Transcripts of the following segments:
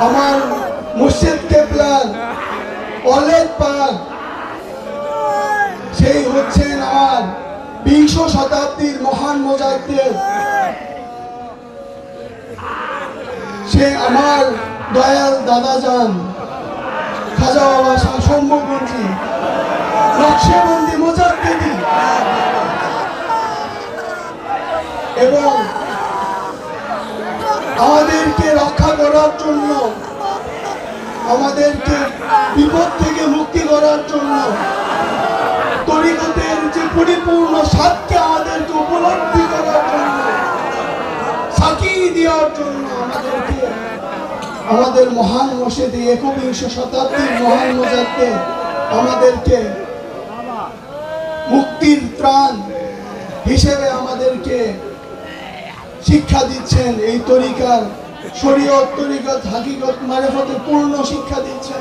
আমার মুর্শিদ কেবলার অলেদ পাক সেই হচ্ছেন আমার বিংশ শতাব্দীর মহান মোজাদ্দের সে আমার দয়াল দাদা যান খাজা বাবা শাহ শম্ভুগঞ্জি নকশেবন্দি আমাদেরকে বিপদ থেকে মুক্তি করার জন্য তরিকতের যে পরিপূর্ণ স্বাদকে আমাদেরকে উপলব্ধি করার জন্য সাকি দেওয়ার জন্য আমাদেরকে, আমাদের মহান মসজিদে একবিংশ শতাব্দীর মহান মজাদকে আমাদেরকে মুক্তির ত্রাণ হিসেবে আমাদেরকে শিক্ষা দিচ্ছেন এই তরিকার শরীয়ত তরিকত হাকিকত মারেফতে পূর্ণ শিক্ষা দিচ্ছে।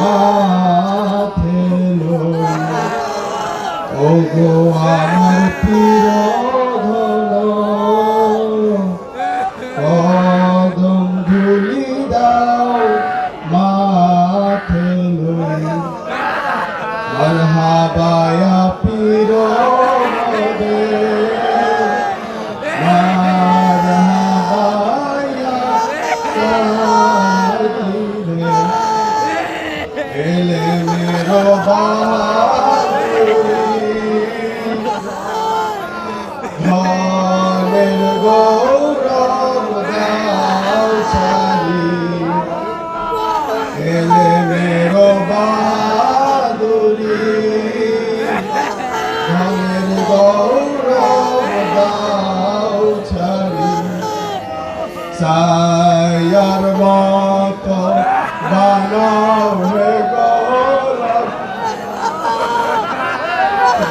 মাথে ও গো আমার প্রিয়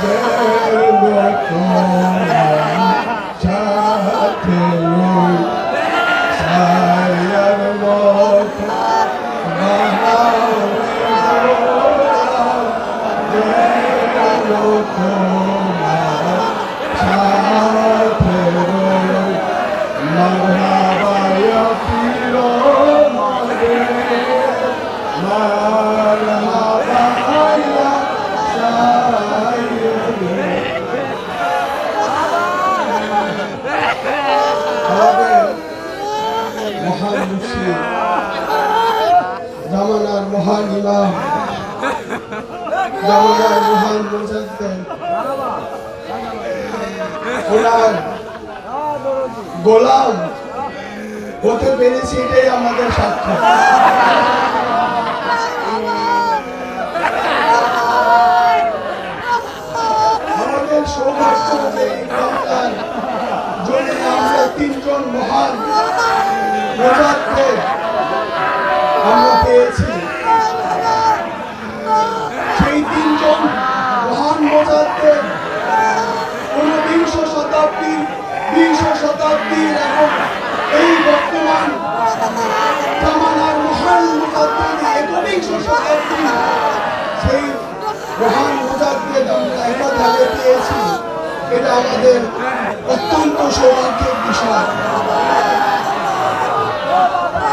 Amen. মহান মুজাদ্দেদ গোলাম, হতে পেরেছি এটাই আমাদের সাক্ষ্য আমাদের সৌভাগ্য যে আমরা তিনজন মহান প্রজাতকে তিনজন মহান মোজাদ্দের ঊনবিংশ শতাব্দীর, বিংশ শতাব্দীর এখন এই বর্তমান জামানার মহান মুজাদ্দিদ একবিংশ শতাব্দী সেই মহান মুজাদ্দিদ আমরা একাধারে পেয়েছি। এটা আমাদের অত্যন্ত সৌভাগ্যের বিষয়।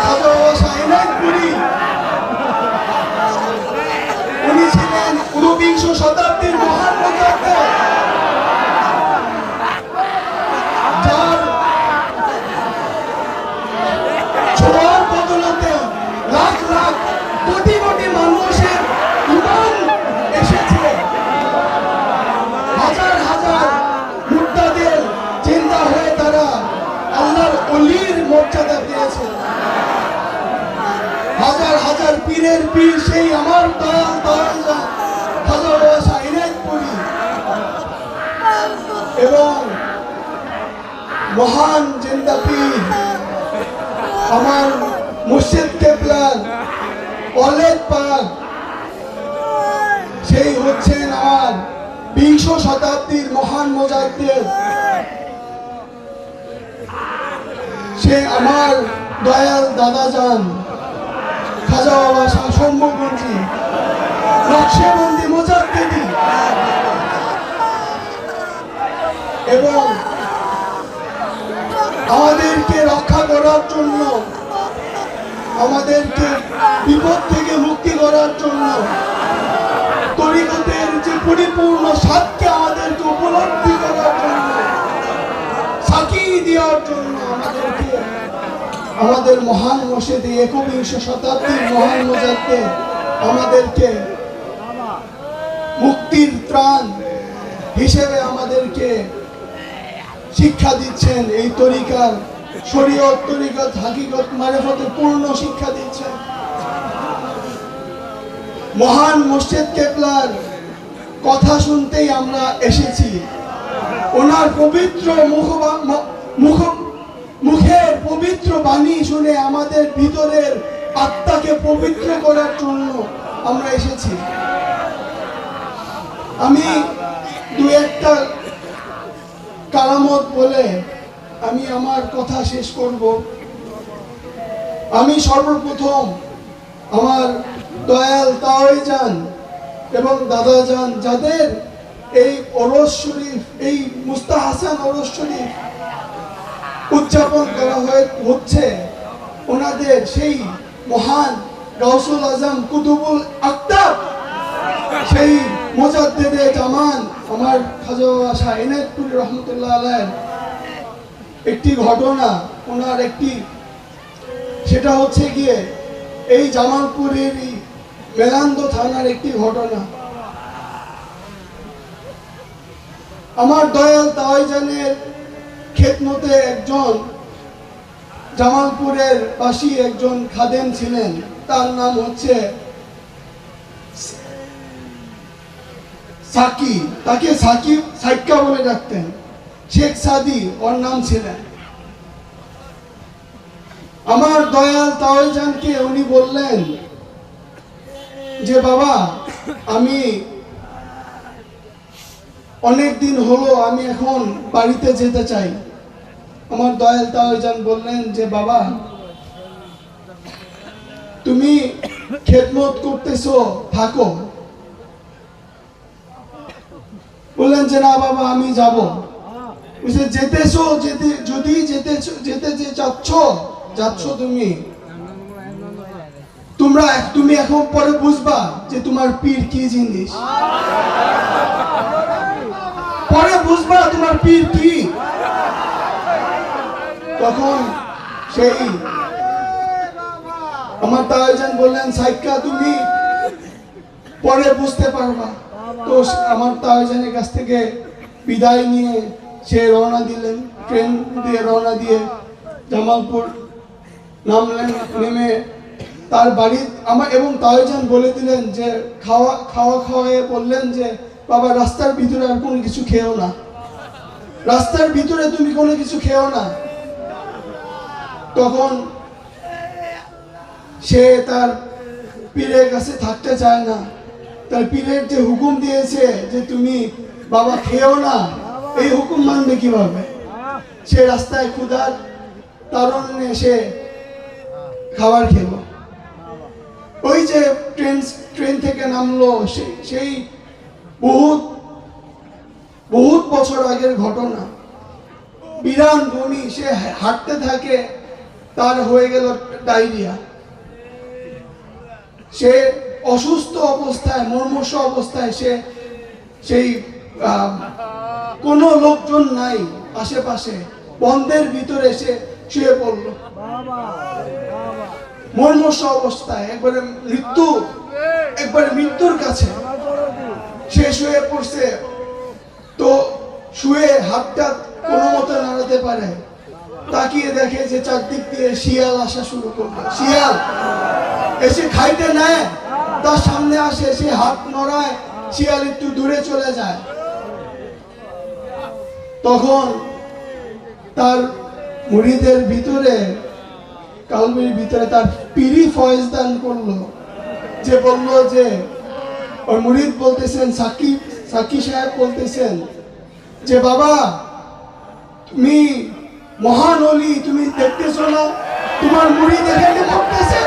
খাজা বাবা সাইনাথপুরী উনি ছিলেন ঊনবিংশ শতাব্দীর মহান ছোঁয়ার বদলতে লাখ লাখ কোটি মানুষের এসেছে। হাজার হাজার মুক্তাদের চিন্তা হয়ে তারা আল্লাহর অলির মর্যাদা পেয়েছে হাজার হাজার পীরের পীর সেই আমার দয়াল দয়াল খাজা বাবা সাইনাথপুরি এবং মহান জিন্দা পীর, আমার মুর্শিদ কেবলার অলেদ পাক সেই হচ্ছেন আমার বিংশ শতাব্দীর মহান মোজাদ্দের সে আমার দয়াল দাদা যান খাজা বাবা শাহ শম্ভুগঞ্জি নকশেবন্দি এবং আমাদেরকে রক্ষা করার জন্য, আমাদেরকে বিপদ থেকে মুক্তি করার জন্য তরিকতের যে পরিপূর্ণ আমাদেরকে উপলব্ধি করার জন্য আমাদের মহান মসজিদে একবিংশ শতাব্দীর মহান মজাদকে আমাদেরকে মুক্তির ত্রাণ হিসেবে আমাদেরকে শিক্ষা দিচ্ছেন। এই তরিকার, শরীয়ত তরিকত হাকিকত, মারেফতে পূর্ণ শিক্ষা দিচ্ছেন। মহান মসজিদ কেবলার কথা শুনতেই আমরা এসেছি। ওনার পবিত্র মুখ, মুখের পবিত্র বাণী শুনে আমাদের ভিতরের আত্মাকে পবিত্র করার জন্য আমরা এসেছি। আমি দু একটা কারামত বলে আমি আমার কথা শেষ করব। আমি সর্বপ্রথম আমার দয়াল তাওয়াই যান এবং দাদা যান যাদের এই ওরস শরীফ, এই মুস্তাহাসান ওরস শরীফ উদযাপন করা হয়ে হচ্ছে, ওনাদের সেই মহান গাউসুল আজম কুতুবুল আক্তাব সেই মোজাদ্দেদে জামান, আমার খাজা শাহ রহমতুল্লাহ একটি ঘটনা, ওনার একটি, সেটা হচ্ছে গিয়ে এই জামালপুরের মেলান্দ থানার একটি ঘটনা। আমার দয়াল তাওয়াইজানের খেতমতে একজন জামালপুরের বাসী, একজন খাদেম ছিলেন। তার নাম হচ্ছে সাকি, তাকে সাকিব সাইক্কা বলে ডাকতেন। শেখ সাদি, ওর নাম ছিলেন আমার দয়াল তাওয়াইজানকে উনি বললেন যে, বাবা, আমি অনেক দিন হলো আমি এখন বাড়িতে যেতে চাই। আমার দয়াল তাওয়াইজান বললেন যে, বাবা, তুমি খেদমত করতেছো, থাকো। বললেন যে না বাবা আমি যাব। বলছে যেতেছো যেতে যদি যেতে যেতে যে যাচ্ছ যাচ্ছ তুমি। তোমরা তুমি এখন পরে বুঝবা যে তোমার পীর কি জিনিস। পরে বুঝবা তোমার পীর কি। তখন সেই আমার তাইজান বললেন সাইকা তুমি পরে বুঝতে পারবা। তো আমার তাইজানের কাছ থেকে বিদায় নিয়ে সে রওনা দিলেন, ট্রেন দিয়ে রওনা দিয়ে জামালপুর নামলেন, নেমে তার বাড়ি, আমার এবং তাইজান বলে দিলেন যে খাওয়া খাওয়া খাওয়ায়ে বললেন যে, বাবা, রাস্তার ভিতরে আর কোনো কিছু খেও না। রাস্তার ভিতরে তুমি কোনো কিছু খেও না। তখন সে তার পীরের কাছে থাকতে চায় না। তার পীরের যে হুকুম দিয়েছে যে তুমি বাবা খেও না, এই হুকুম মানবে কীভাবে? সে রাস্তায় ক্ষুধার তারণ্যে সে খাবার খেলো। ওই যে ট্রেন ট্রেন থেকে নামলো সেই বহুত বহুত বছর আগের ঘটনা। বিরান বমি, সে হাঁটতে থাকে, তার হয়ে গেল ডায়রিয়া। সে অসুস্থ অবস্থায় মর্মস অবস্থায় সে, সেই কোনো লোকজন নাই আশেপাশে। বন্ধের ভিতরে সে শুয়ে পড়ল। মর্মস অবস্থায়, একবারে মৃত্যু, একবারে মৃত্যুর কাছে। সে শুয়ে পড়ছে। তো শুয়ে হাতটা কোনো মতো নাড়াতে পারে। তাকিয়ে দেখে যে চারদিক দিয়ে শিয়াল আসা শুরু করল। শিয়াল, এসে খাইতে নেয়। তার সামনে আসে, সে হাত নড়ায়, শিয়াল একটু দূরে চলে যায়। তখন তার মুড়িদের ভিতরে কালবির ভিতরে তার পিরি ফয়েজ দান করল। যে বলল যে ওর মুরিদ বলতেছেন সাকিব সাকি সাহেব বলতেছেন যে, বাবা, তুমি মহান অলি, তুমি দেখতেছো না? তোমার মুড়ি দেখে মরতেছে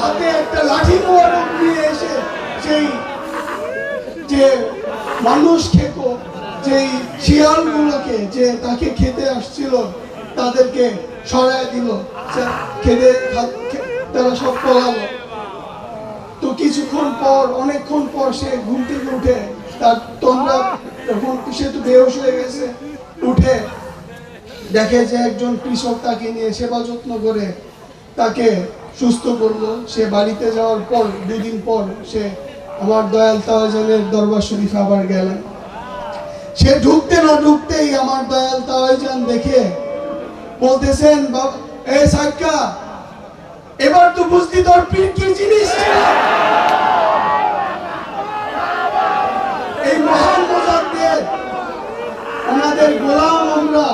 হাতে একটা লাঠি মোবারক নিয়ে এসে সেই যে মানুষ খেত, যেই শিয়ালগুলোকে যে তাকে খেতে আসছিল, তাদেরকে সরায় দিল। খেতে তারা সব পলালো। তো কিছুক্ষণ পর, অনেকক্ষণ পর সে ঘুম থেকে উঠে তার তোমরা তখন সে তো বেহোশ হয়ে গেছে, উঠে দেখে যে একজন কৃষক তাকে নিয়ে সেবা যত্ন করে তাকে সুস্থ করল। সে বাড়িতে যাওয়ার পর, দুদিন পর সে আমার দয়াল তাওয়াজানের দরবার শরীফ আবার গেল। সে ঢুকতে না ঢুকতেই আমার দয়াল তাওয়াজান দেখে বলতেছেন এ সাক্কা, এবার তো বুঝলি তোর পীর কি জিনিস? এই মহান মোজাদ্দের ওনাদের গোলাম আমরা